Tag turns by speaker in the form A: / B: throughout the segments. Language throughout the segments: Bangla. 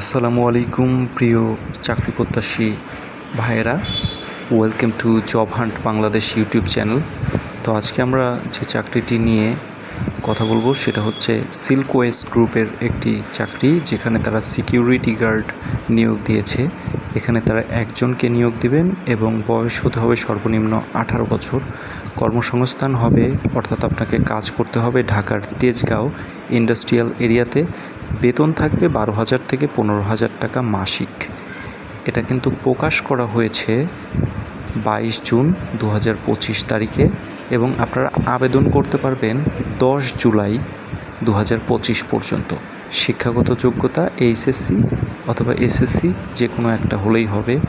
A: আসসালামু আলাইকুম, প্রিয় চাকরি প্রত্যাশী ভাইয়েরা। Welcome to Job Hunt Bangladesh YouTube channel তো আজকে আমরা যে চাকরিটি নিয়ে কথা বলব, সেটা হচ্ছে সিল্কওয়েস গ্রুপের একটি চাকরি, যেখানে তারা সিকিউরিটি গার্ড নিয়োগ দিয়েছে। এখানে তারা একজনকে নিয়োগ দিবেন এবং বয়স হতে হবে সর্বনিম্ন আঠারো বছর। কর্মসংস্থান হবে, অর্থাৎ আপনাকে কাজ করতে হবে ঢাকার তেজগাঁও ইন্ডাস্ট্রিয়াল এরিয়াতে। বেতন থাকবে বারো হাজার থেকে পনেরো হাজার টাকা মাসিক। এটা কিন্তু প্রকাশ করা হয়েছে বাইশ জুন দু হাজার পঁচিশ তারিখে এবং আপনারা আবেদন করতে পারবেন দশ জুলাই দু হাজার পঁচিশ পর্যন্ত। শিক্ষাগত যোগ্যতা এইচএসসি অথবা এসএসসি যে কোনো একটা হলেই হবে।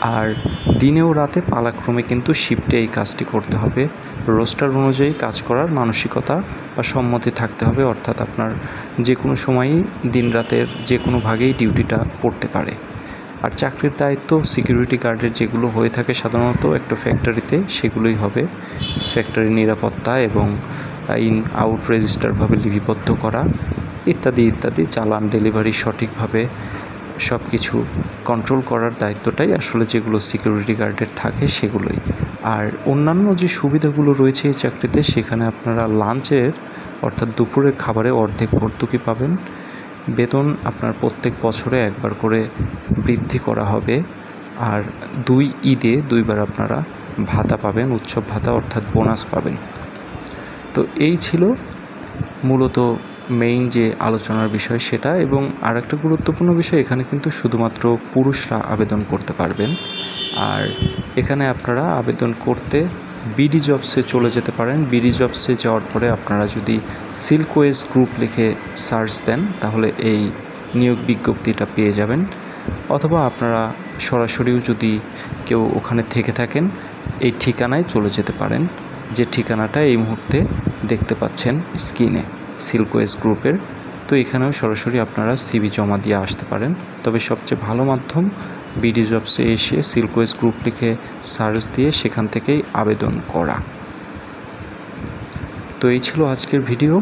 A: আর দিনেও রাতে পালাক্রমে কিন্তু শিফটে এই কাজটি করতে হবে। রোস্টার অনুযায়ী কাজ করার মানসিকতা বা সম্মতি থাকতে হবে, অর্থাৎ আপনার যে কোনো সময়ই দিন রাতের যে কোনো ভাগেই ডিউটিটা পড়তে পারে। আর চাকরির দায়িত্ব সিকিউরিটি গার্ডের যেগুলো হয়ে থাকে সাধারণত একটা ফ্যাক্টরিতে সেগুলোই হবে। ফ্যাক্টরি নিরাপত্তা এবং ইন আউট রেজিস্টারভাবে লিপিবদ্ধ করা। ইত্যাদি ইত্যাদি, চালান ডেলিভারি সঠিকভাবে সব কিছু কন্ট্রোল করার দায়িত্বটাই আসলে যেগুলো সিকিউরিটি গার্ডের থাকে সেগুলোই। আর অন্যান্য যে সুবিধাগুলো রয়েছে এই চাকরিতে, সেখানে আপনারা লাঞ্চের অর্থাৎ দুপুরের খাবারে অর্ধেক ভর্তুকি পাবেন। বেতন আপনার প্রত্যেক বছরে একবার করে বৃদ্ধি করা হবে। আর দুই ঈদে দুইবার আপনারা ভাতা পাবেন, উৎসব ভাতা অর্থাৎ বোনাস পাবেন। তো এই ছিল মূলত মেইন যে আলোচনার বিষয় সেটা এবং আর একটা গুরুত্বপূর্ণ বিষয়, এখানে কিন্তু শুধুমাত্র পুরুষরা আবেদন করতে পারবেন। আর এখানে আপনারা আবেদন করতে বিডি জবসে চলে যেতে পারেন। বিডি জবসে যাওয়ার পরে আপনারা যদি সিল্কওয়েজ গ্রুপ লিখে সার্চ দেন, তাহলে এই নিয়োগ বিজ্ঞপ্তিটা পেয়ে যাবেন। অথবা আপনারা সরাসরিও যদি কেউ ওখানে থেকে থাকেন, এই ঠিকানায় চলে যেতে পারেন। যে ঠিকানাটা এই মুহূর্তে দেখতে পাচ্ছেন স্ক্রিনে। সিল্কওয়েজ গ্রুপের তো এখানেও সরাসরি আপনারা সিভি জমা দিয়ে আসতে পারেন। তবে সবচেয়ে ভালো মাধ্যম বিডি জবসে এসে সিল্কোয়েস গ্রুপ লিখে সার্চ দিয়ে সেখান থেকেই আবেদন করা। তো এই ছিল আজকের ভিডিও।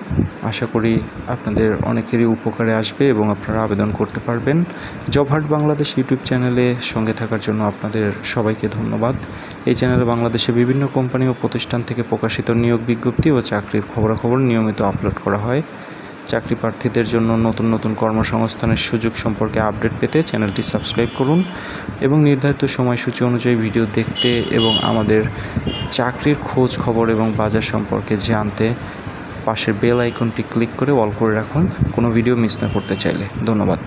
A: আশা করি আপনাদের অনেকেরই উপকারে আসবে এবং আপনারা আবেদন করতে পারবেন। জব হার্ট বাংলাদেশ ইউটিউব চ্যানেলে সঙ্গে থাকার জন্য আপনাদের সবাইকে ধন্যবাদ। এই চ্যানেলে বাংলাদেশে বিভিন্ন কোম্পানি ও প্রতিষ্ঠান থেকে প্রকাশিত নিয়োগ বিজ্ঞপ্তি ও চাকরির খবরাখবর নিয়মিত আপলোড করা হয়। চাকরি প্রার্থীদের জন্য নতুন নতুন কর্মসংস্থানের সুযোগ সম্পর্কে আপডেট পেতে চ্যানেলটি সাবস্ক্রাইব করুন এবং নির্ধারিত সময়সূচি অনুযায়ী ভিডিও দেখতে এবং আমাদের চাকরির খোঁজ খবর এবং বাজার সম্পর্কে জানতে পাশের বেল আইকনটি ক্লিক করে অল করে রাখুন। কোনো ভিডিও মিস না করতে চাইলে। ধন্যবাদ।